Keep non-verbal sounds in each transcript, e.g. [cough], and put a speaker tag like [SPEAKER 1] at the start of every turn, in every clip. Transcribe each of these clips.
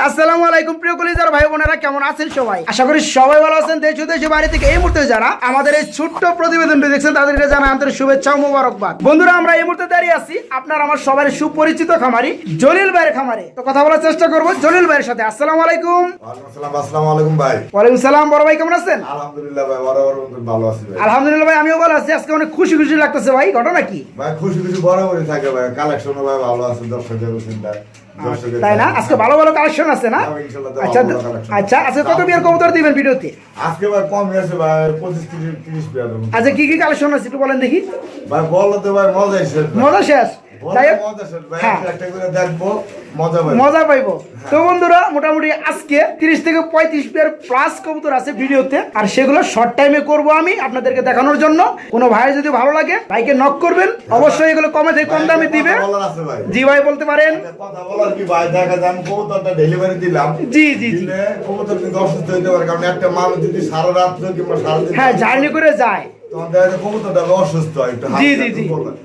[SPEAKER 1] আসসালামু আলাইকুম প্রিয় কলিজার ভাই বোনেরা কেমন আছেন সবাই? আশা করি সবাই ভালো আছেন দেশ দেশের বাইরে থেকে। এই মুহূর্তে যারা আমাদের এই ছোট্ট প্রতিবেদনটি দেখছেন তাদেরকে জানাই আন্তরিক শুভেচ্ছা ও মোবারকবাদ। বন্ধুরা আমরা এই মুহূর্তে দাঁড়িয়ে আছি আপনার আমার সবার সুপরিচিত খামারি জলিল ভাইয়ের খামারে। তো কথা বলার চেষ্টা করব জলিল ভাইয়ের সাথে। আসসালামু আলাইকুম।
[SPEAKER 2] আসসালাম আসসালামু আলাইকুম ভাই।
[SPEAKER 1] ওয়ালাইকুম সালাম বড় ভাই কেমন আছেন?
[SPEAKER 2] আলহামদুলিল্লাহ ভাই ভালো আছি ভাই।
[SPEAKER 1] আলহামদুলিল্লাহ ভাই আমিও ভালো আছি। আজকে অনেক খুশি খুশি লাগতেছে ভাই ঘটনা কি?
[SPEAKER 2] ভাই খুশি খুশি বরাবরই থাকে ভাই। কালেকশন ভাই ভালো আছে দর্শকের চিন্তা
[SPEAKER 1] তাই না? আজকে ভালো ভালো কালেকশন আছে না?
[SPEAKER 2] হ্যাঁ,
[SPEAKER 1] আচ্ছা। আচ্ছা আজকে কত বিয়ার কবুতর দিবেন ভিডিওতে?
[SPEAKER 2] আজকে ভাই কম আছে ভাই পঁচিশ তিরিশ তিরিশ পেয়ার
[SPEAKER 1] আচ্ছা কি কি কালেকশন আছে একটু বলেন দেখি।
[SPEAKER 2] ভাই বল তো ভাই মজা আছে
[SPEAKER 1] মজা শেষ? যাই হোক,
[SPEAKER 2] মজা
[SPEAKER 1] হ্যাঁ। পাইবো। তো বন্ধুরা মোটামুটি আজকে তিরিশ থেকে পঁয়ত্রিশ পেয়ার প্লাস কবুতর আছে ভিডিওতে। আর সেগুলো শর্ট টাইমে করব আমি আপনাদেরকে দেখানোর জন্য। কোনো ভাই যদি ভালো লাগে ভাইকে নক করবেন। অবশ্যই এগুলো কমে থেকে কম দামে দিবে। জি ভাই বলতে পারেন।
[SPEAKER 2] কথা বলার কি ভাই? দেখা যায় আমি কবুতরটা ডেলিভারি দিলাম।
[SPEAKER 1] জি জি জি।
[SPEAKER 2] কবুতর কিন্তু অসুস্থ হইতে পারে কারণ একটা মানুষ যদি সারা কিংবা সারাদিন
[SPEAKER 1] হ্যাঁ জার্নি করে যায়।
[SPEAKER 2] হয় হয়।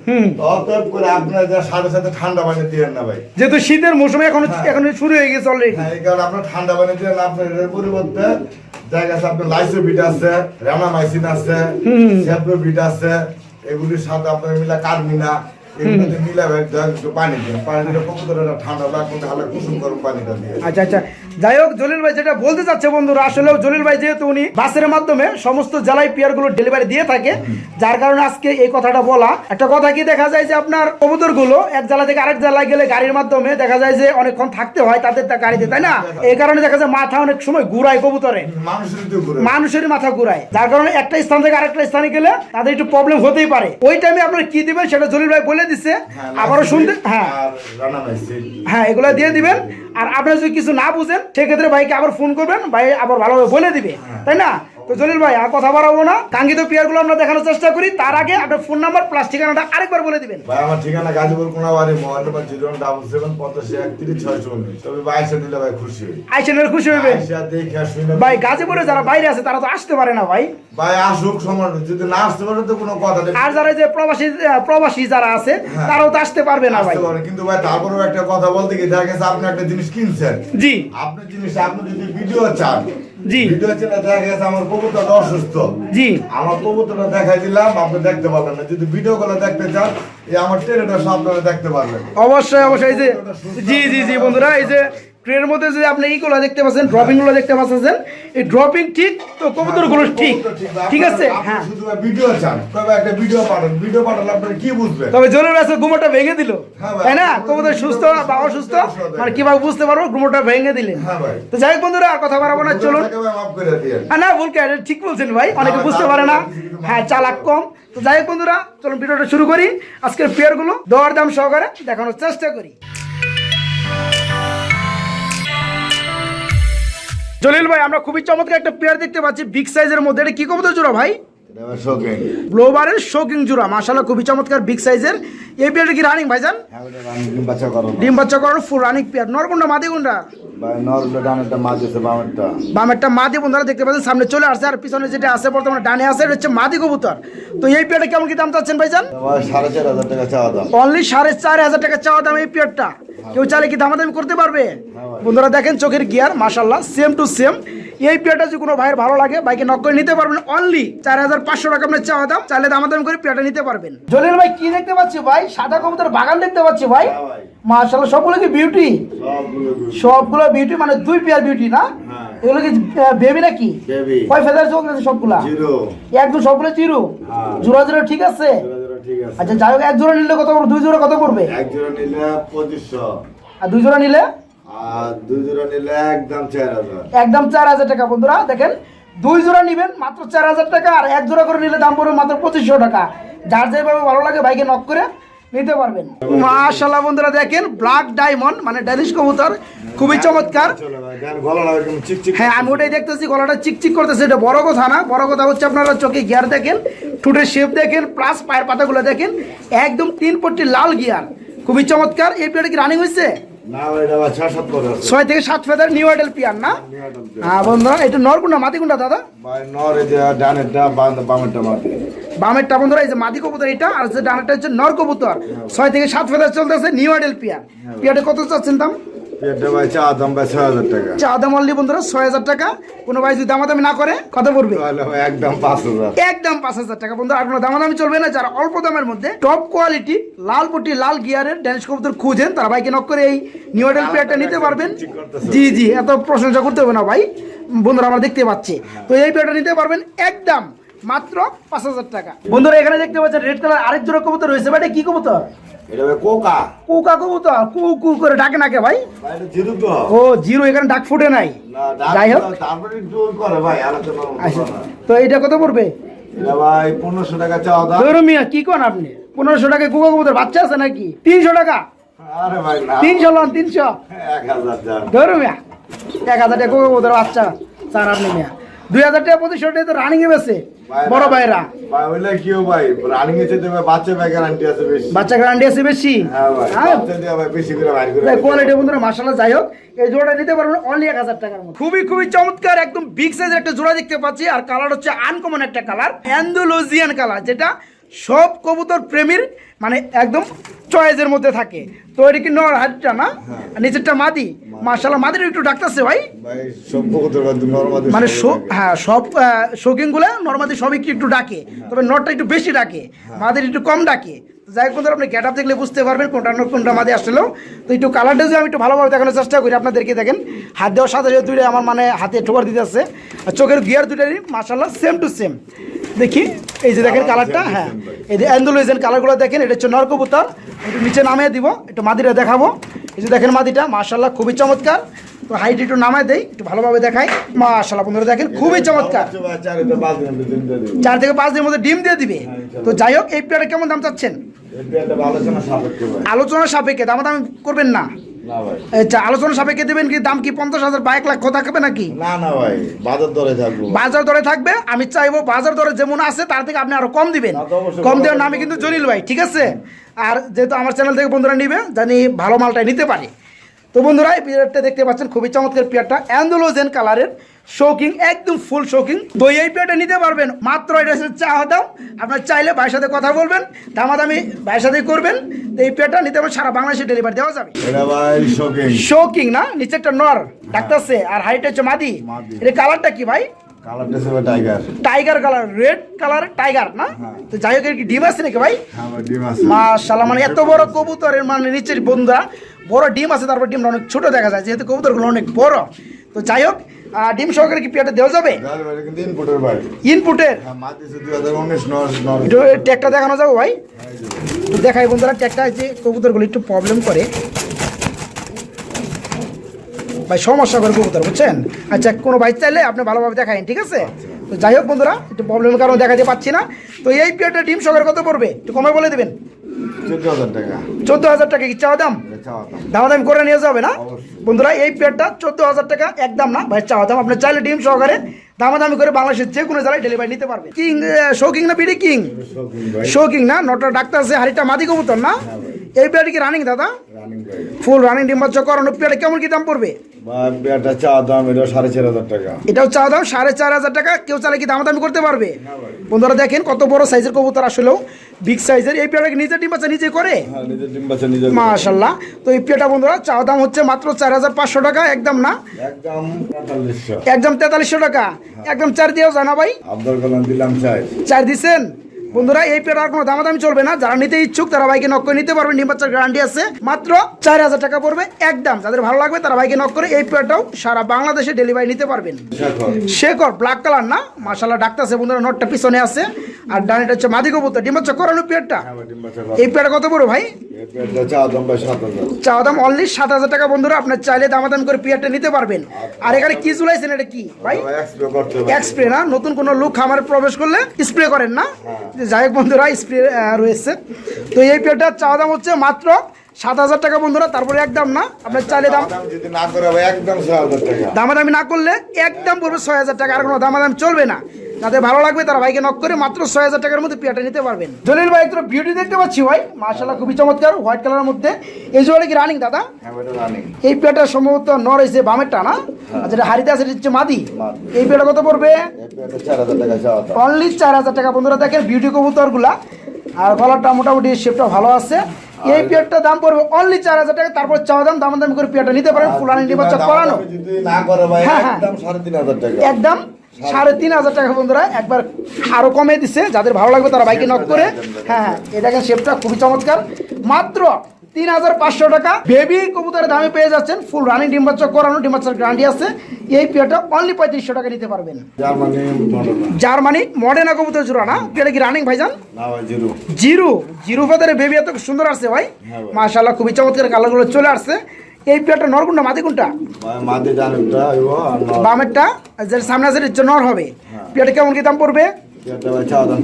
[SPEAKER 1] যেহেতু শীতের মৌসুমে এখন এখন শুরু হয়ে গেছে অলরেডি
[SPEAKER 2] হ্যাঁ আপনার ঠান্ডা পানি দিয়েন আপনার পরিবর্তে দেখা যাচ্ছে আপনার লাইসোবিট আছে রামামাইসিন আছে সেপ্রোবিট আছে এগুলির সাথে আপনার মিলা কার্মিনা এগুলোতে মিলাবে একটু পানি দিন। পানি দিলে কবুতরটা ঠান্ডা লাগবে হালকা কুসুম গরম পানিটা দিয়ে
[SPEAKER 1] আচ্ছা আচ্ছা। যাই হোক জলিল ভাই যেটা বলতে চাচ্ছে বন্ধুরা আসলে জলিল ভাই যেহেতু উনি বাসের মাধ্যমে সমস্ত জেলায় পেয়ারগুলো ডেলিভারি দিয়ে থাকে যার কারণে আজকে এই কথাটা বলা। একটা কথা কি দেখা যায় যে আপনার কবুতরগুলো এক জেলা থেকে আরেক জেলায় গেলে গাড়ির মাধ্যমে দেখা যায় যে অনেকক্ষণ থাকতে হয় তাদের গাড়িতে তাই না? এই কারণে দেখা যায় মাথা অনেক সময় ঘুরায় কবুতরে।
[SPEAKER 2] মানুষের
[SPEAKER 1] মাথা ঘুরায়। যার কারণে একটা স্থান থেকে আরেকটা স্থানে গেলে তাদের একটু প্রবলেম হতেই পারে। ওই টাইমে আপনারা কি দিবেন সেটা জলিল ভাই বলে দিচ্ছে
[SPEAKER 2] হ্যাঁ,
[SPEAKER 1] আবারও শুনতে হ্যাঁ। হ্যাঁ এগুলো দিয়ে দিবেন। আর আপনারা যদি কিছু না বুঝেন সেক্ষেত্রে ভাইকে আবার ফোন করবেন ভাই আবার ভালোভাবে বলে দিবে। তাই না? তো জলিল ভাই আর কথা বাড়াবো না। কাঙ্ক্ষিত পেয়ারগুলো আমরা দেখানোর চেষ্টা করি। তার আগে আপনার ফোন নাম্বার প্লাস ঠিকানাটা আরেকবার বলে দিবেন।
[SPEAKER 2] ভাই আমার ঠিকানা Gazipur Konabari mobile number zero double seven পঁচাশি একত্রিশ ছয় চল্লিশ তবে বাইশে দিলে ভাই খুশি হই।
[SPEAKER 1] আইসেনের খুশি হইবে
[SPEAKER 2] আইসা
[SPEAKER 1] ভাই গাজীপুরে যারা বাইরে আছে তারা তো আসতে পারে না ভাই।
[SPEAKER 2] ভাই আসুক সময়। যদি না আসতে পারে তো কোনো কথা নেই।
[SPEAKER 1] আর যারা যে প্রবাসী প্রবাসী যারা আছে
[SPEAKER 2] হ্যাঁ।
[SPEAKER 1] তারাও তো আসতে পারবে না ভাই।
[SPEAKER 2] কিন্তু ভাই তারপরেও একটা কথা বলতে গিয়ে দেখা গেছে আপনি একটা জিনিস কিনছেন।
[SPEAKER 1] জি।
[SPEAKER 2] আপনি জিনিস আপনি যদি ভিডিও চান
[SPEAKER 1] জি।
[SPEAKER 2] ভিডিও চ্যানেল দেখা গেছে আমার কবুতরটা অসুস্থ।
[SPEAKER 1] জি।
[SPEAKER 2] আমার কবুতরটা দেখাই দিলাম আপনি দেখতে পারবেন না। যদি ভিডিও গুলো দেখতে চান এই আমার টেরেটা আপনারা দেখতে পারবেন।
[SPEAKER 1] অবশ্যই অবশ্যই। যে জি জি জি বন্ধুরা এই যে ট্রেনের মধ্যে যে আপনি এইগুলো দেখতে পাচ্ছেন ড্রপিংগুলো দেখতে পাচ্ছেন এই ড্রপিং ঠিক তো কবুতরগুলো ঠিক ঠিক আছে? হ্যাঁ।
[SPEAKER 2] শুধু ভিডিও চান তবে একটা ভিডিও পাঠান ভিডিও পাঠালে আপনারা কি বুঝবেন?
[SPEAKER 1] তবে জোরের আছে ঘুমোটা ভেঙে দিল।
[SPEAKER 2] হ্যাঁ
[SPEAKER 1] তাই না? কবুতর সুস্থ বা অসুস্থ মানে কীভাবে বুঝতে পারব? ঘুমোটা ভেঙে দিলে।
[SPEAKER 2] হ্যাঁ ভাই।
[SPEAKER 1] তো যাই হোক বন্ধুরা আর কথা বাড়াবো না চলুন। হ্যাঁ না ভুল কে ঠিক বলছেন ভাই অনেকে বুঝতে পারে না, হ্যাঁ চালাক কম। তো যাই হোক বন্ধুরা চলুন ভিডিওটা শুরু করি। আজকের পেয়ারগুলো দর দাম সহকারে দেখানোর চেষ্টা করি। জলিল ভাই, আমরা খুবই চমৎকার একটা প্লেয়ার দেখতে পাচ্ছি বিগ সাইজের মধ্যে এটা কি কবুতর জোড়া ভাই। ব্লোবারের শোকিং জোড়া মাশাল্লাহ খুবই চমৎকার বিগ সাইজের এই পেয়ারটা কি রানিং ভাইজান?
[SPEAKER 2] হ্যাঁ, ডিম বাচ্চা
[SPEAKER 1] করার ফুল রানিং পেয়ার নরকুন্ডা মাদি
[SPEAKER 2] বামেরটা।
[SPEAKER 1] বন্ধুরা দেখতে পাচ্ছেন সামনে চলে আসছে আর পিছনে যেটা আছে বর্তমানে ডানে আছে এটা হচ্ছে মাদি কবুতর। তো এই পেয়ারটা কেমন কি দাম চাচ্ছেন ভাইজান?
[SPEAKER 2] ভাই সাড়ে চার হাজার টাকা চাওয়া দাম।
[SPEAKER 1] অনলি সাড়ে চার হাজার টাকা চাওয়া দাম এই পেয়ারটা কেউ চাইলে কি দামাদামি করতে পারবে? বন্ধুরা দেখেন চোখের গিয়ার মাশাল্লাহ সেম টু সেম এই পেয়ারটা যদি কোনো ভাইয়ের ভালো লাগে বাইকে নক করে নিতে পারবেন অনলি চার হাজার পাঁচশো টাকা আপনার চাওয়া দাম। চাইলে দামাদামি করে পেয়ারটা নিতে পারবেন। জলিল ভাই কি দেখতে পাচ্ছি ভাই? সাদা কবুতর বাগান দেখতে পাচ্ছি ভাই।
[SPEAKER 2] ভাই।
[SPEAKER 1] মাশাল্লাহ সবগুলো কি বিউটি
[SPEAKER 2] সবগুলো
[SPEAKER 1] সবগুলো বিউটি মানে দুই পেয়ার বিউটি না?
[SPEAKER 2] হ্যাঁ।
[SPEAKER 1] এগুলো কি বেবি নাকি। কয় ফেদার চলতেছে সবগুলা?
[SPEAKER 2] জিরো।
[SPEAKER 1] একদম সবগুলো চিরু
[SPEAKER 2] হ্যাঁ।
[SPEAKER 1] জোড়া জোড়া ঠিক আছে?
[SPEAKER 2] জোড়া জোড়া ঠিক আছে।
[SPEAKER 1] আচ্ছা যাই হোক এক জোড়া নিলে কত পড়বে দুই জোড়া কত পড়বে
[SPEAKER 2] এক জোড়া নিলে পঁচিশশো।
[SPEAKER 1] আর দুই জোড়া নিলে?
[SPEAKER 2] আর দুই জোড়া নিলে একদম চার হাজার।
[SPEAKER 1] একদম চার হাজার টাকা বন্ধুরা দেখেন দুই জোড়া নিবেন মাত্র চার হাজার টাকা আর এক জোড়া করে নিলে দাম পড়বে মাত্র পঁচিশশো টাকা। যার যেভাবে ভালো লাগে নক করে নিতে পারবেন। মাশাল্লাহ বন্ধুরা দেখেন ব্ল্যাক ডায়মন্ড মানে ড্যানিশ কবুতর খুবই চমৎকার।
[SPEAKER 2] কেমন চিকচিক
[SPEAKER 1] হ্যাঁ আমি ওটাই দেখতেছি গলাটা চিকচিক করতেছে এটা বড় কথা না। বড় কথা হচ্ছে আপনারা চোখে গিয়ার দেখেন ঠুটের শেপ দেখেন প্লাস পায়ের পাতাগুলো দেখেন একদম তিন পট্টি লাল গিয়ার খুবই চমৎকার। এই পিরিয়ডে কি রানিং হয়েছে
[SPEAKER 2] ছয়
[SPEAKER 1] থেকে সাত ফেদার নিউ আইডেল পিয়ার না? হ্যাঁ বন্ধুরা এটা দাদা?
[SPEAKER 2] নর বাম- বামেরটা
[SPEAKER 1] বন্ধুরা এই যে মাদি কবুতর এটা আর যে ডানেরটা হচ্ছে নর কবুতর। ছয় থেকে সাত ফেদার চলতেছে নিউ আইডেল পিয়ার পিয়ারটা কত চাচ্ছেন দাম?
[SPEAKER 2] চা দাম ভাই ছয় হাজার টাকা।
[SPEAKER 1] চা দাম অনলি বন্ধুরা ছয় হাজার টাকা। কোনো ভাই যদি দামাদামি না করে কত পড়বে
[SPEAKER 2] একদম পাঁচ হাজার।
[SPEAKER 1] একদম পাঁচ হাজার টাকা। বন্ধু আর কোনো দামাদামি চলবে না। যারা অল্প দামের মধ্যে টপ কোয়ালিটি লাল পটি লাল গিয়ারের ড্যানিশ কবুতর খুঁজেন তারা ভাইকে নক করে এই নিউ মডেল পেয়ারটা নিতে পারবেন। জি জি এত প্রশংসা করতে হবে না ভাই। বন্ধুরা আমরা দেখতে পাচ্ছি। তো এই পেয়ারটা নিতে পারবেন একদম মাত্র পাঁচ হাজার টাকা। বন্ধুরা এখানে দেখতে পাচ্ছেন রেড কালার আরেক জোড়া কবুতর রয়েছে। এটা কি কবুতর?
[SPEAKER 2] এটা কোকা।
[SPEAKER 1] কুকা কবুতর কু কু করে ডাকে নাকে ভাই।
[SPEAKER 2] ভাই জিরো তো।
[SPEAKER 1] ও জিরো এখানে ডাক ফুটে নাই। যাই হোক।
[SPEAKER 2] করে ভাই
[SPEAKER 1] আচ্ছা।
[SPEAKER 2] না।
[SPEAKER 1] তো এটা কত পড়বে?
[SPEAKER 2] ভাই পনেরোশো টাকা চাওয়া দাম।
[SPEAKER 1] মিয়া কি কোন আপনি? পনেরোশো টাকায় কুকা কবুতর বাচ্চা আছে নাকি? তিনশো টাকা?
[SPEAKER 2] আরে ভাই
[SPEAKER 1] তিনশো লন তিনশো।
[SPEAKER 2] এক হাজার যান
[SPEAKER 1] ধরো মিয়া। এক হাজার টাকা কুকা কবুতর বাচ্চা। স্যার আপনি মিয়া। দুই হাজার টাকা পঁচিশশো টাকা তো রানিং এ বেছে বড় ভাইরা।
[SPEAKER 2] ভাই ওইলে কি ভাই? রানিং এ যেতে বাচ্চা ভাই গ্যারান্টি আছে বেশি।
[SPEAKER 1] বাচ্চা গ্যারান্টি আছে বেশি?
[SPEAKER 2] হ্যাঁ ভাই
[SPEAKER 1] হ্যাঁ
[SPEAKER 2] বাচ্চা দিয়ে ভাই বেশি করে বাইর করে ভাই
[SPEAKER 1] কোয়ালিটি বন্ধুরা মাশাআল্লাহ যাই হোক এই জোড়াটা নিতে পারবেন অনলি এক হাজার টাকার মধ্যে। খুবই খুবই চমৎকার একদম বিগ সাইজের একটা জোড়া দেখতে পাচ্ছি আর কালার হচ্ছে আনকমন একটা কালার অ্যান্ডোলজিয়ান কালার যেটা সব কবুতর প্রেমীর মানে একদম চয়েসের মধ্যে থাকে। তো এটা কি নর হাতটা না? নিচেরটা মাদি? মার্শাল্লাহ মাদির একটু ডাকতেছে ভাই। মানে হ্যাঁ সব শৌখিন নর্মাদি সবই কি একটু ডাকে। তবে নরটা একটু বেশি ডাকে। মাদির একটু কম ডাকে। যাই বন্ধুরা আপনি গেট আপ দেখলে বুঝতে পারবেন কোনটা নট কোনটা মাদে আসলেও তো একটু কালারটা যদি আমি একটু ভালোভাবে দেখানোর চেষ্টা করি আপনাদেরকে দেখেন। হাত দেওয়ার সাথে সাথে দুইটা আমার মানে হাতে ঠোকর দিতে আছে আর চোখের গিয়ার দুটারই মাসাল্লাহ সেম টু সেম দেখি এই যে দেখেন কালারটা হ্যাঁ। এই যে অ্যান্ডোলোজেন কালারগুলো দেখেন এটা হচ্ছে নরকবুতর। একটু নিচে নামিয়ে দিব একটু মাদিটা দেখাবো। এই যে দেখেন মাদিটা মাশাল্লাহ খুবই চমৎকার। তো হাইট একটু নামায় দেই একটু ভালোভাবে দেখাই। মাশাল্লাহ বন্ধুরা দেখেন খুবই চমৎকার। চার থেকে পাঁচ দিনের মধ্যে ডিম দিয়ে দিবে। তো যাই হোক এই পেয়ারটা কেমন দাম চাচ্ছেন?
[SPEAKER 2] আলোচনা সাপেক্ষে
[SPEAKER 1] দাম দাম করবেন না? আচ্ছা আলোচনা সাপেক্ষে দেবেন কি দাম কি পঞ্চাশ হাজার বা এক লাখ থাকবে নাকি?
[SPEAKER 2] না না ভাই বাজার দরে থাকবে।
[SPEAKER 1] বাজার দরে থাকবে আমি চাইব বাজার দরে যেমন আছে তার থেকে আপনি আরও কম দিবেন। কম দেওয়ার নামে কিন্তু জলিল ভাই ঠিক আছে? আর যেহেতু আমার চ্যানেল থেকে বন্ধুরা নিবে জানি ভালো মালটাই নিতে পারে। তো বন্ধুরা এই পেয়ারটা দেখতে পাচ্ছেন খুবই চমৎকার পেয়ারটা। অ্যান্ডোলোজেন কালারের শৌকিং একদম ফুল শৌকিং তো এই পেয়ারটা নিতে পারবেন মাত্র এটা হচ্ছে চা দাম আপনার চাইলে ভাইয়ের সাথে কথা বলবেন দামাদামি ভাইয়ের সাথে করবেন। তো এই পেয়ারটা নিতে পারবেন সারা বাংলাদেশে ডেলিভারি দেওয়া যাবে।
[SPEAKER 2] এটা ভাই শোকিং
[SPEAKER 1] না নিচে একটা নর ডাক্তারছে আর হাইট হচ্ছে মাদি। এটা কালারটা কি ভাই?
[SPEAKER 2] Tiger
[SPEAKER 1] tiger colour red colour tiger না? তো যাই হোক এর কি ডিম আছে নাকি ভাই?
[SPEAKER 2] হ্যাঁ
[SPEAKER 1] মাশাল্লাহ মানে এত বড় কবুতরের মানে নিচের বন্ধুরা বড় ডিম আছে তারপর ডিমটা অনেক ছোট দেখা যায় যেহেতু কবুতরগুলো অনেক বড়। তো যাই হোক ডিম সহকারে কি পেয়ারটা দেওয়া যাবে?
[SPEAKER 2] ইনপুটের
[SPEAKER 1] ইনপুটের
[SPEAKER 2] হ্যাঁ
[SPEAKER 1] একটু ট্যাগটা দেখানো যাবে ভাই? একটু দেখাই বন্ধুরা ট্যাগটা যে কবুতরগুলো একটু প্রবলেম করে। ভাই সমস্যা করে কবুতর বুঝছেন? আচ্ছা কোনো ভাই চাইলে আপনি ভালোভাবে দেখাইন ঠিক আছে? তো যাই হোক বন্ধুরা একটু প্রবলেমের কারণে দেখাতে পাচ্ছি না। তো এই পেয়ারটা ডিম সহকারে কত পড়বে? একটু কমে বলে দেবেন।
[SPEAKER 2] চোদ্দ হাজার টাকা।
[SPEAKER 1] কি চাওয়া দাম?
[SPEAKER 2] দাম।
[SPEAKER 1] দামাদামি করে নিয়ে যাবে না? বন্ধুরা এই পেয়ারটা চোদ্দ হাজার টাকা একদম না ভাই চাওয়া দাম। আপনার চাইলে ডিম সহকারে দামাদামি করে বাংলাদেশের যে কোনো জেলায় ডেলিভারি নিতে পারবে। কিং শৌকিং না বিডি কিং?
[SPEAKER 2] শোকিং
[SPEAKER 1] না নটা ডাক্তার আছে হারিটা মাদি কবুতর না? এই পেয়ারটি কি রানিং দাদা? ফুল রানিং ডিম বাচ্চা করানো পেয়ারটা কেমন কি দাম পড়বে?
[SPEAKER 2] পেয়ারটা চাওয়া দাম এটা সাড়ে চার হাজার টাকা।
[SPEAKER 1] এটাও চাওয়া দাম সাড়ে চার হাজার টাকা কেউ চাইলে কি দামাদামি করতে পারবে? বন্ধুরা দেখেন কত বড় সাইজের কবুতর আসলেও বিগ সাইজের এই পেয়ারটা কি নিজের ডিম বাচ্চা নিজে করে?
[SPEAKER 2] হ্যাঁ
[SPEAKER 1] মাশাল্লাহ তো এই পেয়ারটা বন্ধুরা চাওয়া দাম হচ্ছে মাত্র চার হাজার পাঁচশো টাকা একদম না?
[SPEAKER 2] একদম
[SPEAKER 1] তেতাল্লিশশো। টাকা। একদম চার দিয়েও জানা ভাই?
[SPEAKER 2] আব্দুল কালাম দিলাম
[SPEAKER 1] চার দিছেন? বন্ধুরা এই পেয়ার আর কোনো দামাদামি চলবে না। যারা নিতে ইচ্ছুক তারা ভাইকে নক করে নিতে পারবেন ডিম বাচ্চার গ্যারান্টি আছে। মাত্র চার হাজার টাকা পড়বে একদম যাদের ভালো লাগবে তারা ভাইকে নক করে এই পেয়ারটাও সারা বাংলাদেশে ডেলিভারি নিতে পারবেন।
[SPEAKER 2] শেখর।
[SPEAKER 1] ব্ল্যাক কালার না? মাশাল্লাহ ডাক্তারছে বন্ধুরা নটটা পিছনে আছে। আর ডানিটা হচ্ছে মাদি কবুতর। ডিম বাচ্চা করানো পেয়ারটা?
[SPEAKER 2] হ্যাঁ
[SPEAKER 1] এই পেয়ারটা কত বড় ভাই?
[SPEAKER 2] চাওয়া দাম সাত হাজার।
[SPEAKER 1] অনলি সাত হাজার টাকা বন্ধুরা। আপনার চাইলে দামাদাম করে পেয়ারটা নিতে পারবেন। আর এখানে কি চুলাইছেন এটা কি ভাই?
[SPEAKER 2] এক্সপ্রে
[SPEAKER 1] না? নতুন কোনো লোক খামারে প্রবেশ করলে স্প্রে করেন না? যে যাই হোক বন্ধুরা স্প্রে রয়েছে। তো এই পেয়ারটার চাওয়া দাম হচ্ছে মাত্র সাত হাজার টাকা বন্ধুরা তারপরে একদম না আপনার চাইলে দাম দামাদামি না করলে একদম পড়বে ছয় হাজার টাকা আর কোনো দামাদাম চলবে না। যাদের ভালো লাগবে তারা ভাইকে নক করে মাত্র ছয় হাজার টাকার মধ্যে পেয়ারটা নিতে পারবেন। জলিল ভাই একটু বিউটি দেখতে পাচ্ছি ভাই? মার্শাল্লাহ খুবই চমৎকার হোয়াইট কালারের মধ্যে। এই জোড়া কি রানিং দাদা?
[SPEAKER 2] হ্যাঁ
[SPEAKER 1] এই পেয়ারটা সম্ভবত নর হয়েছে বামেরটা না? যেটা হারিতে আছে হচ্ছে মাদি। এই পেয়ারটা কত পড়বে? অনলি চার হাজার টাকা বন্ধুরা দেখেন বিউটি কবুতরগুলা। আর কলারটা মোটামুটি শেপটা ভালো আছে। এই পেয়ারটা দাম পড়বে অনলি চার হাজার টাকা। তারপর চাওয়া দাম দাম দাম করে পেয়ারটা নিতে পারেন। ফুল রানিং বাচ্চা করানো হ্যাঁ, হ্যাঁ। একদম সাড়ে তিন হাজার টাকা বন্ধুরা একবার আরও কমে দিছে যাদের ভালো লাগবে তারা বাইকে নক করে। হ্যাঁ হ্যাঁ এই দেখেন শেপটা খুবই চমৎকার। মাত্র তিন হাজার পাঁচশো টাকা। বেবি কবুতরের দামে পেয়ে যাচ্ছেন ফুল রানিং ডিম বাচ্চা করানো ডিম বাচ্চার গ্যারান্টি আছে। এই পেয়ারটা অনলি পঁয়ত্রিশশো টাকা নিতে পারবেন।
[SPEAKER 2] জার্মানি
[SPEAKER 1] মডেনা কবুতর জোড়া না? পেয়ারটা কি রানিং ভাইজান?
[SPEAKER 2] জিরো।
[SPEAKER 1] জিরো। ফেদারে বেবি এত সুন্দর আসছে ভাই।
[SPEAKER 2] হ্যাঁ ভাই।
[SPEAKER 1] মাশাল্লাহ খুবই চমৎকার কালারগুলো চলে আসছে। এই পেয়ারটা নর কোনটা? মাদি কোনটা?
[SPEAKER 2] মাদি
[SPEAKER 1] বামেরটা যার সামনে আছে এটা নর হবে।
[SPEAKER 2] হ্যাঁ।
[SPEAKER 1] পেয়ারটা কেমন কি দাম পড়বে?
[SPEAKER 2] দাম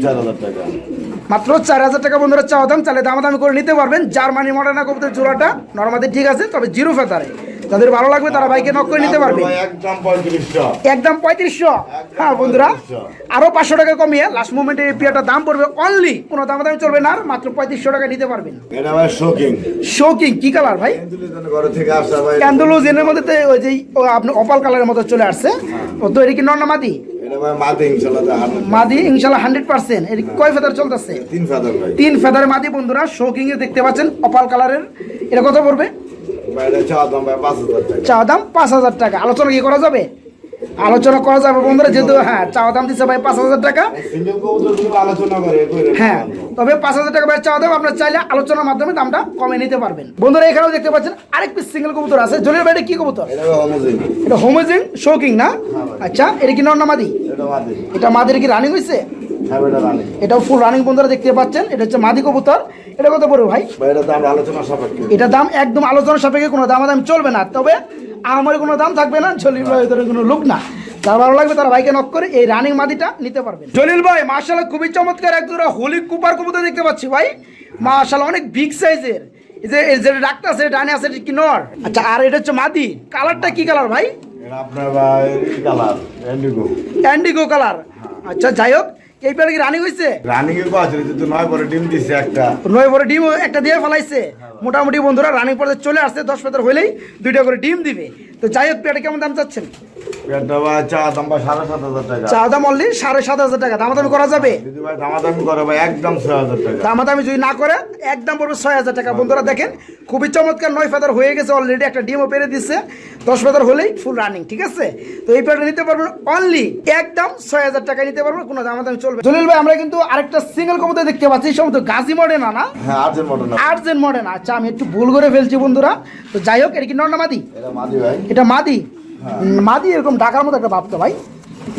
[SPEAKER 1] মাত্র চার হাজার টাকা বন্ধুরা চাওয়া দাম। চালে দামাদামি করে নিতে পারবেন। জার্মানি মডার্না কবুতর জোড়াটা নর্মাদি ঠিক আছে তবে জিরো ফেতারে যাদের ভালো লাগবে তারা বাইকে নক করে নিতে পারবে।
[SPEAKER 2] একদম পঁয়ত্রিশশো।
[SPEAKER 1] হ্যাঁ বন্ধুরা আরও পাঁচশো টাকা কমিয়ে লাস্ট মোমেন্টে এই পেয়ারটার দাম পড়বে অনলি কোনো দামাদামি চলবে না আর মাত্র পঁয়ত্রিশশো টাকা নিতে পারবেন।
[SPEAKER 2] শোকিং
[SPEAKER 1] কি কালার ভাই? ক্যান্ডোলোজেনের মধ্যে ওই যে ও আপনার অপাল কালারের মতো চলে আসছে। ও তো এটি কি নর না মাদি?
[SPEAKER 2] মাদি ইনশাল্লাহ
[SPEAKER 1] হান্ড্রেড পার্সেন্ট। এটি কয় ফেদার চলতেছে?
[SPEAKER 2] তিন ফাদার
[SPEAKER 1] মাদি বন্ধুরা শোকিং এ দেখতে পাচ্ছেন অপাল কালারের এটা কত পড়বে?
[SPEAKER 2] চাওয়া দাম পাঁচ হাজার টাকা।
[SPEAKER 1] আলোচনা কি করা যাবে? আলোচনা করা যাবে বন্ধুরা যেহেতু হ্যাঁ চাওয়া দাম দিচ্ছে ভাই পাঁচ হাজার টাকা। হ্যাঁ তবে পাঁচ হাজার টাকা ভাই চাওয়া দাম আপনার চাইলে আলোচনার মাধ্যমে দামটা কমে নিতে পারবেন। বন্ধুরা এখানেও দেখতে পাচ্ছেন আরেক পিস সিঙ্গেল কবুতর আছে। জলের বাইরে কি কবুতর?
[SPEAKER 2] এটা ভাই হোমোজিন
[SPEAKER 1] শোকিং না? আচ্ছা এটা কি নর মাদি?
[SPEAKER 2] এটা
[SPEAKER 1] মাদির কি রানিং হয়েছে
[SPEAKER 2] হ্যাঁ
[SPEAKER 1] এটাও ফুল রানিং বন্ধুরা দেখতে পাচ্ছেন। এটা হচ্ছে মাদি কবুতর। এটা কত পড়বে ভাই?
[SPEAKER 2] ভাই এটা দাম আলোচনা সাপেক্ষে।
[SPEAKER 1] এটা দাম একদম আলোচনা সাপেক্ষে কোনো দামাদাম চলবে না। তবে আমার কোনো দাম থাকবে না ভাই কোনো লোক না। যার ভালো লাগবে তারা বাইকে নক করে এই রানিং মাদিটা নিতে পারবেন। জলিল ভাই মার্শাল্লাহ খুবই চমৎকার এক দুরা হোলি কুপার কবুতর দেখতে পাচ্ছি ভাই। মার্শাল্লাহ অনেক বিগ সাইজের এই যে এই যে ডাক্তার আছে ডানে আছে এটা কি নর? আচ্ছা আর এটা হচ্ছে মাদি। কালারটা কি কালার ভাই?
[SPEAKER 2] আপনার ভাই কালার
[SPEAKER 1] অ্যান্ডিগো কালার আচ্ছা যাই হোক এই পেয়ারে কি রানিং
[SPEAKER 2] রানিং এর নয় ডিম দিছে একটা।
[SPEAKER 1] নয় বড় ডিম একটা দিয়ে ফেলাইছে। মোটামুটি বন্ধুরা রানিং পর্যায়ে চলে আসছে দশ পেতার হইলেই দুইটা করে ডিম দিবে। তো যাই হোক পেটে কেমন দাম চাচ্ছেন?
[SPEAKER 2] চা দাম
[SPEAKER 1] অনলি সাড়ে সাত হাজার টাকা। দামাদামি করা যাবে?
[SPEAKER 2] দামাদামি একদম ছয় হাজার টাকা।
[SPEAKER 1] যদি না করে একদম পড়বে ছয় হাজার টাকা। বন্ধুরা দেখেন খুবই চমৎকার নয় ফেদার হয়ে গেছে অলরেডি একটা ডিমও পেরে দিচ্ছে দশ ফেদার হলেই ফুল রানিং ঠিক আছে? তো এই পেয়ারটা নিতে পারবেন অনলি একদম ছয় হাজার টাকা নিতে পারবেন কোনো দামাদামি চলবে জলিল ভাই আমরা কিন্তু আরেকটা সিঙ্গেল কবুতর দেখতে পাচ্ছি গাজী মডে না? না
[SPEAKER 2] হ্যাঁ আর্জেন্ট
[SPEAKER 1] মডে না আচ্ছা আমি একটু ভুল করে ফেলছি বন্ধুরা। তো যাই হোক এটা কি নর মাদি?
[SPEAKER 2] এটা মাদি?
[SPEAKER 1] মাদি এরকম ঢাকার মতো একটা ভাবতো ভাই।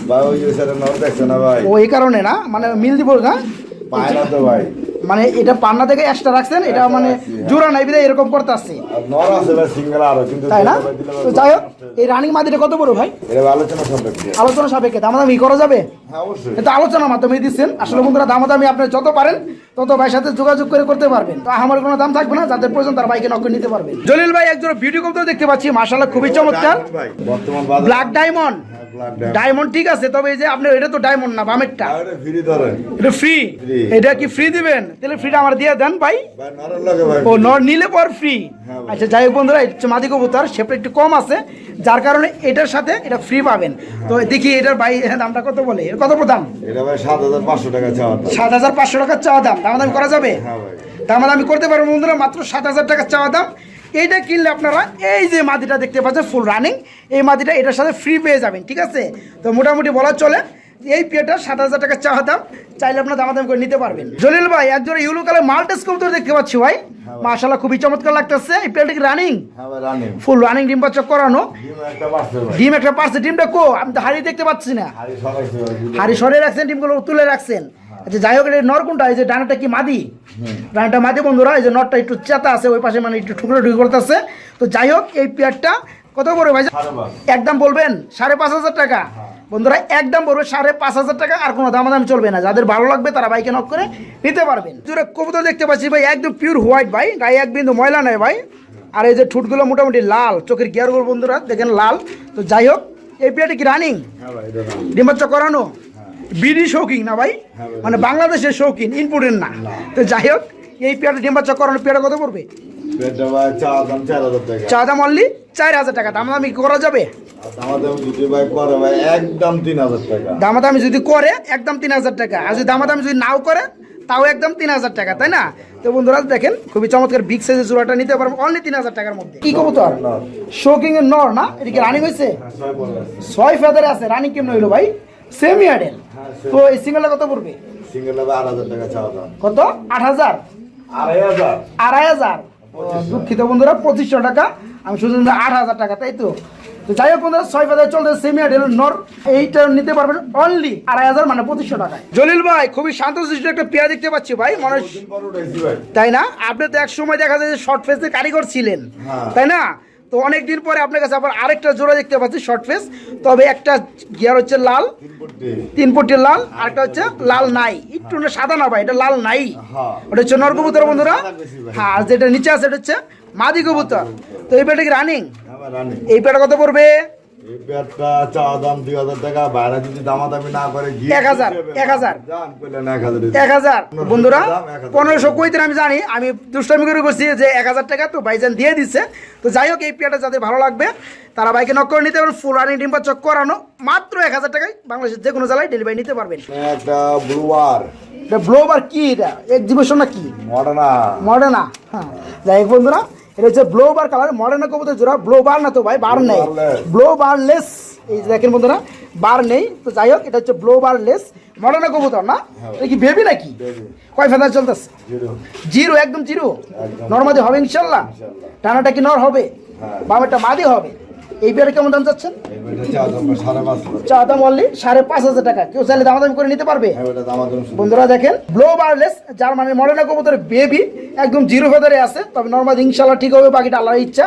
[SPEAKER 2] ভাই ওই যে স্যার দেখছে না ভাই?
[SPEAKER 1] ও এই কারণে না মানে মিল দিব না।
[SPEAKER 2] পায় তো ভাই।
[SPEAKER 1] মানে এটা পান্না থেকে এক্সট্রা রাখছেন এটা মানে জোড়া নাই বিধায় এরকম করতে আসছে।
[SPEAKER 2] আর নর আছে ভাই সিঙ্গেল আরও কিন্তু
[SPEAKER 1] তাই না? তো যাই হোক এই রানিং মাদিটা কত বড় ভাই?
[SPEAKER 2] আলোচনা সাপেক্ষে।
[SPEAKER 1] আলোচনা দামাদামি করা যাবে?
[SPEAKER 2] হ্যাঁ
[SPEAKER 1] এটা আলোচনার মাধ্যমে দিচ্ছেন। আসলে বন্ধুরা দামাদামি আপনি যত পারেন তত ভাইয়ের সাথে যোগাযোগ করে করতে পারবেন। তো আমার কোনো দাম থাকবে না যাদের প্রয়োজন তার বাইকে নক নিতে পারবেন। জলিল ভাই একজন ভিডিও কবুতর দেখতে পাচ্ছি মাশাআল্লাহ খুবই চমৎকার।
[SPEAKER 2] ভাই। বর্তমান বাজার
[SPEAKER 1] ব্ল্যাক ডায়মন্ড। ডায়মন্ড ঠিক আছে তবে এই যে আপনি এটা তো ডায়মন্ড না বামেরটা।
[SPEAKER 2] এটা ফ্রি ধরেন।
[SPEAKER 1] এটা ফ্রি এটা কি ফ্রি দিবেন? তাহলে ফ্রিটা আমার দিয়ে দেন ভাই। ও নর নিলে পর ফ্রি
[SPEAKER 2] হ্যাঁ
[SPEAKER 1] আচ্ছা যাই হোক বন্ধুরা এটা মাদি কবুতর শেপটা একটু কম আছে। যার কারণে এটার সাথে এটা ফ্রি পাবেন। তো দেখি এটার ভাই দামটা কত বলে? এর কত দাম
[SPEAKER 2] এটা ভাই সাত হাজার পাঁচশো টাকা চাওয়া দাম।
[SPEAKER 1] সাত হাজার পাঁচশো টাকার চাওয়া দাম। দামাদামি করা যাবে?
[SPEAKER 2] হ্যাঁ ভাই।
[SPEAKER 1] দামাদামি করতে পারব বন্ধুরা মাত্র সাত হাজার টাকার চাওয়া দাম। এইটা কিনলে আপনারা এই যে মাদিটা দেখতে পাচ্ছেন ফুল রানিং এই মাদিটা এটার সাথে ফ্রি পেয়ে যাবেন ঠিক আছে? তো মোটামুটি বলা চলে এই পেটা সাত হাজার টাকা চাওয়া দাম চাইলে আপনার দামাদামি করে নিতে পারবেন। জলিল ভাই একজন ইউলো কালার মাল্টেস কবুতর দেখতে পাচ্ছি ভাই। মাশাল্লাহ খুবই চমৎকার লাগতেছে। এই পেয়ারটা কি রানিং
[SPEAKER 2] হ্যাঁ
[SPEAKER 1] ফুল রানিং ডিম বাচ্চা করানো।
[SPEAKER 2] ডিম একটা
[SPEAKER 1] পারছে ডিমটা কো? আমি তো হারিয়ে দেখতে পাচ্ছি না।
[SPEAKER 2] হাড়ি
[SPEAKER 1] হাড়ি সরে রাখছেন ডিমগুলো তুলে রাখছেন। আচ্ছা যাই হোক এটা নর কোনটা? এই যে ডানাটা কি মাদি? ডানাটা মাদি বন্ধুরা এই যে নরটা একটু চেতা আছে ওই পাশে মানে একটু ঠুকরো ঠুকরো করতেছে। তো যাই হোক এই পেয়ারটা কত করে ভাই? একদম বলবেন? সাড়ে পাঁচ হাজার টাকা? বন্ধুরা একদম বলবে সাড়ে পাঁচ হাজার টাকা আর কোনো দাম দাম চলবে না। যাদের ভালো লাগবে তারা বাইকে নক করে নিতে পারবেন। জোরে কবুতর দেখতে পাচ্ছি ভাই একদম পিওর হোয়াইট ভাই গায়ে এক বিন্দু ময়লা নেই ভাই। আর এই যে ঠুটগুলো মোটামুটি লাল চোখের গিয়ারগুলো বন্ধুরা দেখেন লাল। তো যাই হোক এই পেয়ারটা কি রানিং
[SPEAKER 2] হ্যাঁ রানিং
[SPEAKER 1] ডিম্বাচ্চা করানো? বিডি শৌখিন না ভাই?
[SPEAKER 2] হ্যাঁ
[SPEAKER 1] মানে বাংলাদেশের শৌখিন ইনপুটের না। তো যাই হোক এই পেয়ারটা ডিম্বাচ্চা করানো পেয়ারটা কত পড়বে?
[SPEAKER 2] ভাই
[SPEAKER 1] চা দাম অনলি চার হাজার টাকা। দাম দামি করা যাবে?
[SPEAKER 2] আর দামাদামি যদি করে একদম তিন হাজার টাকা।
[SPEAKER 1] আর যদি দামাদামি যদি নাও করে তাও একদম তিন হাজার টাকা তাই না? তো বন্ধুরা দেখেন খুবই চমৎকার বিগ সাইজের জোড়াটা নিতে পারবেন অনলি তিন হাজার টাকার মধ্যে। কি কবুতর শোকিং এর নর। না? এটা কি রানিং হয়েছে? ছয় ফেদারে আছে। রানিং কেমন হইল ভাই? সেমি আডেল তো এই সিঙ্গেলটা কত পড়বে?
[SPEAKER 2] আট হাজার টাকা চাওয়া দাম।
[SPEAKER 1] কত? আট হাজার?
[SPEAKER 2] আড়াই হাজার।
[SPEAKER 1] আড়াই হাজার। দুঃখিত বন্ধুরা পঁচিশশো টাকা। আমি শুধু আট হাজার টাকা তাই তো? তো যাই হোক বন্ধুরা ছয় হাজার চলতে সেমি আডেল নর এইটা নিতে পারবেন অনলি আড়াই হাজার মানে পঁচিশশো টাকায়। জলিল ভাই খুবই শান্ত শিষ্ট একটা পেয়ার দেখতে পাচ্ছি ভাই মনে হয়-
[SPEAKER 2] ভাই।
[SPEAKER 1] তাই না? আপনি তো এক সময় দেখা যায় যে শর্ট ফেসের কারিগর ছিলেন।
[SPEAKER 2] হ্যাঁ।
[SPEAKER 1] তাই না? তো অনেক দিন পরে আপনার কাছে আবার আরেকটা জোড়া দেখতে পাচ্ছি শর্ট ফেস তবে একটা গিয়ার হচ্ছে লাল
[SPEAKER 2] তিন ফুটি
[SPEAKER 1] লাল আর লাল আরেকটা হচ্ছে লাল নাই। একটু না সাদা না ভাই এটা লাল নাই।
[SPEAKER 2] হ্যাঁ।
[SPEAKER 1] ওটা হচ্ছে নর কবুতর বন্ধুরা। হ্যাঁ আর যেটা নিচে আছে এটা হচ্ছে মাদি কবুতর। তো এই পেটা কি রানিং এই পেটা কত পড়বে?
[SPEAKER 2] এই পেয়ারটা দাম দুই হাজার টাকা বাইরে যদি দামাদামি না করে
[SPEAKER 1] এক হাজার, এক হাজার।
[SPEAKER 2] এক হাজার।
[SPEAKER 1] বন্ধুরা
[SPEAKER 2] দাম এক হাজার।
[SPEAKER 1] পনেরোশো কইতে আমি জানি আমি দুষ্টামি করে করছি যে এক হাজার টাকা তো ভাইজান দিয়ে দিচ্ছে। তো যাই হোক এই পেয়ারটা যাদের ভালো লাগবে তারা বাইকে নক করে নিতে পারবেন ফুল রানিং ডিম্বা চক করানো মাত্র এক হাজার টাকায় বাংলাদেশের যে কোনো জেলায় ডেলিভারি নিতে পারবেন।
[SPEAKER 2] একটা ব্লুয়ার
[SPEAKER 1] এটা কি এটা? এক্সিবিশন না কি?
[SPEAKER 2] মডার্না
[SPEAKER 1] মডার্না হ্যাঁ। যাই হোক বন্ধুরা এটা হচ্ছে ব্লো বার কালার মডার্ন কবুতর জোড়া ব্লো বার না তো ভাই বার নেই। ব্লো বারলেস এই যে দেখেন বন্ধুরা বার নেই। তো যাই হোক এটা হচ্ছে ব্লো বারলেস মডার্ন কবুতর না? এটা কি বেবি নাকি? কয় ফেদার চলতেছে?
[SPEAKER 2] জিরো
[SPEAKER 1] একদম জিরো। নর্মাদি হবে ইনশাল্লাহ।
[SPEAKER 2] ইনশাল্লাহ।
[SPEAKER 1] টানাটা কি নর হবে?
[SPEAKER 2] হ্যাঁ।
[SPEAKER 1] বামেরটা মাদি হবে? এই পেয়ারে কেমন দাম চাচ্ছেন? চা দাম অনলি সাড়ে পাঁচ হাজার। টাকা। কেউ চাইলে দামাদামি করে নিতে পারবে।
[SPEAKER 2] হ্যাঁ
[SPEAKER 1] বন্ধুরা দেখেন ব্লো বারলেস জার্মানির মডার্না কবুতরের বেবি একদম জিরো ফেদারে আছে। তবে নর্মাল ইনশাল্লাহ ঠিক হবে বাকিটা আল্লাহর ইচ্ছা।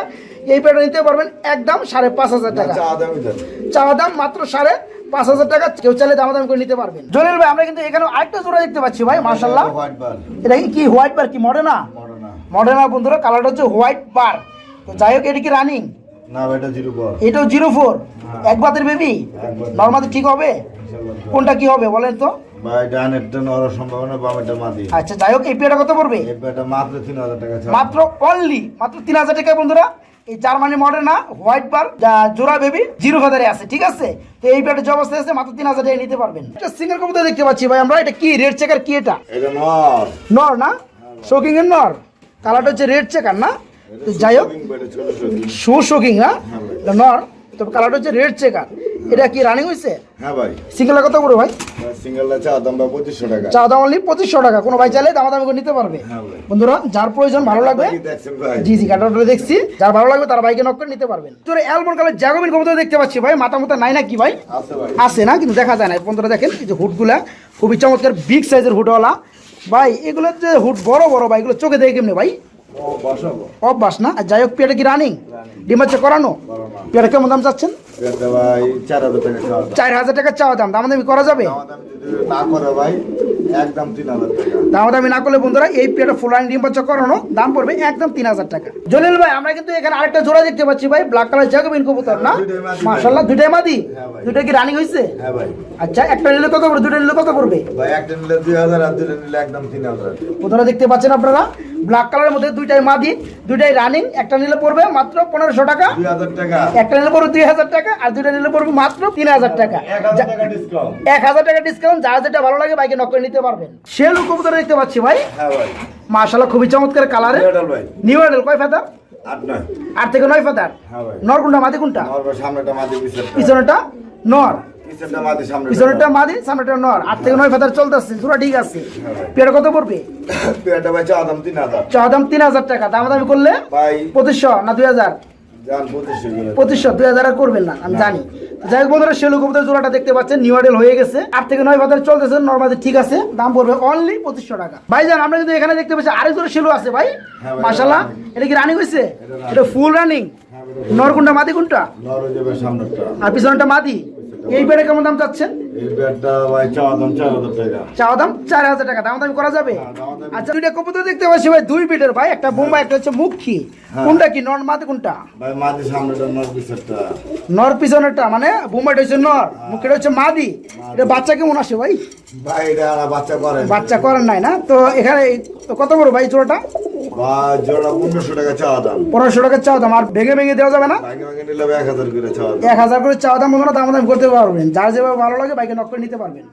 [SPEAKER 1] এই পেটা নিতে পারবেন একদম সাড়ে পাঁচ হাজার টাকা।
[SPEAKER 2] দেন
[SPEAKER 1] দাম মাত্র সাড়ে পাঁচ হাজার টাকা। কেউ চাইলে দামাদামি করে নিতে পারবেন। জলিল ভাই আমরা কিন্তু এখানে আরেকটা জোড়া দেখতে পাচ্ছি ভাই মার্শাল্লাহ এটা কি হোয়াইট বার কি মডার্না
[SPEAKER 2] মডার্না
[SPEAKER 1] বন্ধুরা কালারটা হচ্ছে হোয়াইট বার তো যাই হোক এটা কি রানিং
[SPEAKER 2] না জিরো
[SPEAKER 1] এটাও জিরো ফোর? এক বাতের বেবি। নর্মালি ঠিক হবে? কোনটা কি হবে বলেন তো? আচ্ছা যাই হোক এই কত পড়বে?
[SPEAKER 2] মাত্র
[SPEAKER 1] অনলি মাত্র তিন হাজার টাকা বন্ধুরা এই জার্মানি মডেল না হোয়াইট বার জোড়া বেবি জিরো ফেদারে আছে ঠিক আছে? তো এই পেয়ারটা যে অবস্থায় আছে মাত্র তিন হাজার টাকা নিতে পারবেন। এটা সিঙ্গেল কবুতর দেখতে পাচ্ছি ভাই আমরা এটা কি রেড চেকার কি এটা?
[SPEAKER 2] নর।
[SPEAKER 1] না? শোকিং এর নর। কালারটা হচ্ছে রেড চেকার না? যাই হোক শু শোকিং না নর তবে কালারটা হচ্ছে রেড চেকার এটা কি রানিং হয়েছে
[SPEAKER 2] হ্যাঁ ভাই।
[SPEAKER 1] কত করে ভাই?
[SPEAKER 2] সিঙ্গেলটা চাওয়া দাম ভাই পঁচিশশো টাকা।
[SPEAKER 1] চা দাম অনলি পঁচিশশো টাকা। কোনো ভাই চাইলে করে নিতে পারবে।
[SPEAKER 2] হ্যাঁ
[SPEAKER 1] বন্ধুরা যার প্রয়োজন ভালো লাগবে জি জি কাটাটা দেখছি। যার ভালো লাগবে তার বাইকে নক করে নিতে পারবেন। তোর কালার কবুতর দেখতে পাচ্ছি ভাই। মাথা মাথা নাই না কি ভাই।
[SPEAKER 2] আছে
[SPEAKER 1] না কিন্তু দেখা যায় না। বন্ধুরা দেখেন এই যে হুডগুলা খুবই চমৎকার বিগ সাইজের হুডওয়ালা ভাই এগুলো যে হুড বড় বড় ভাই এগুলো চোখে দেখে কেমনি ভাই? অভ্যাস না? যাই হোক কি রানিং ডিমাচ্ছে করানো? কেমন দাম চাচ্ছেন?
[SPEAKER 2] চার হাজার টাকা চাওয়া দাম।
[SPEAKER 1] দাম। দামাদামি করা যাবে?
[SPEAKER 2] দাম যদি না
[SPEAKER 1] করলে বন্ধুরা এই পেয়াটা ফুল রানিং ডিমাচ্ছে করানো দাম পড়বে একদম তিন হাজার টাকা। জলিল ভাই আমরা কিন্তু এখানে আরেকটা জোড়া দেখতে পাচ্ছি ভাই ব্ল্যাক কালার জাগোবিন কবুতর না? মাশাল্লাহ দুইটাই মাদি?
[SPEAKER 2] হ্যাঁ
[SPEAKER 1] দুইটা কি রানিং হয়েছে
[SPEAKER 2] হ্যাঁ
[SPEAKER 1] আচ্ছা একটা নিলে কত পড়বে? দুটো নিলে কত পড়বে?
[SPEAKER 2] ভাই একটা নিলে দুই হাজার আর দুটো নিলে একদম তিন হাজার।
[SPEAKER 1] প্রথমে দেখতে পাচ্ছেন আপনারা? ব্ল্যাক কালারের মধ্যে দুইটাই মাদি দুইটাই রানিং একটা নিলে পড়বে মাত্র পনেরোশো টাকা। একটা নিলে পড়বে দুই হাজার টাকা আর দুইটা নিলে পড়বে মাত্র তিন হাজার টাকা।
[SPEAKER 2] এক হাজার টাকা ডিসকাউন্ট
[SPEAKER 1] যার যেটা ভালো লাগে বাইকে নক করে নিতে পারবেন। শেলু কবুতর দেখতে পাচ্ছি ভাই।
[SPEAKER 2] হ্যাঁ ভাই।
[SPEAKER 1] মাশাল্লাহ খুবই চমৎকার কালারে নিউ মডেল কয় ফেদার?
[SPEAKER 2] আট
[SPEAKER 1] থেকে নয় ফেদার?
[SPEAKER 2] হ্যাঁ
[SPEAKER 1] নর কোনটা মাদি কোনটা?
[SPEAKER 2] আমার সামনেটা মাদি পিছনেটা
[SPEAKER 1] নর। পিছনেরটা মাদি সামনেটা নর। আট থেকে নয় ফেদার চলতেছে জোড়া ঠিক আছে। পেয়ারা কত পড়বে? [laughs]
[SPEAKER 2] এটা ভাই চাওয়া দাম তিন হাজার।
[SPEAKER 1] চাওয়া দাম তিন হাজার টাকা। দাম দামি করলে
[SPEAKER 2] ভাই।
[SPEAKER 1] পঁচিশশো না দুই হাজার?
[SPEAKER 2] পঁচিশশো
[SPEAKER 1] দুই হাজার করবেন না আমি জানি। যাই হোক বন্ধুরা শেলু কবুতর জোড়াটা দেখতে পাচ্ছেন নিউ হয়ে গেছে। আট থেকে নয় বাজার চলতেছে নর্মালি ঠিক আছে দাম পড়বে অনলি পঁচিশশো টাকা। ভাই জান আমরা কিন্তু এখানে দেখতে পাচ্ছি আরেক জোড়া সেলু আছে ভাই।
[SPEAKER 2] হ্যাঁ ভাই,
[SPEAKER 1] এটা কি রানিং হয়েছে এটা ফুল রানিং নর কোনটা মাদি কোনটা?
[SPEAKER 2] হয়ে
[SPEAKER 1] আর পিছনটা মাদি? এই বেড়ে কেমন দাম চাচ্ছেন?
[SPEAKER 2] এই ব্যাটটা ভাই চাওয়া দাম চার হাজার টাকা।
[SPEAKER 1] চাওয়া দাম চার হাজার টাকা। দাম দামি করা যাবে? আচ্ছা দুইটা কবুতর দেখতে পাচ্ছি ভাই দুই বিটের ভাই। একটা বোম্বাই একটা হচ্ছে মুখী। কোনটা কি নর কোনটা?
[SPEAKER 2] ভাই মাদি সামনেটা নর পিছনটা
[SPEAKER 1] নর পিছনেরটা মানে হচ্ছে নর মুখের হচ্ছে মাদি। এটা বাচ্চা কেমন আসে ভাই?
[SPEAKER 2] ভাই এটা বাচ্চা করে
[SPEAKER 1] বাচ্চা করার নাই না? তো এখানে তো কত বড় ভাই জোড়াটা?
[SPEAKER 2] জোড়া পনেরোশো টাকা চাওয়া দাম।
[SPEAKER 1] পনেরোশো টাকা চাওয়া দাম। আর ভেঙে ভেঙে দেওয়া যাবে না?
[SPEAKER 2] এক হাজার করে চাওয়া দাম।
[SPEAKER 1] এক হাজার করে চাওয়া দাম বন্ধুরা দাম দাম করতে পারবেন। যার যেভাবে ভালো লাগে বাইকে নক করে নিতে পারবেন।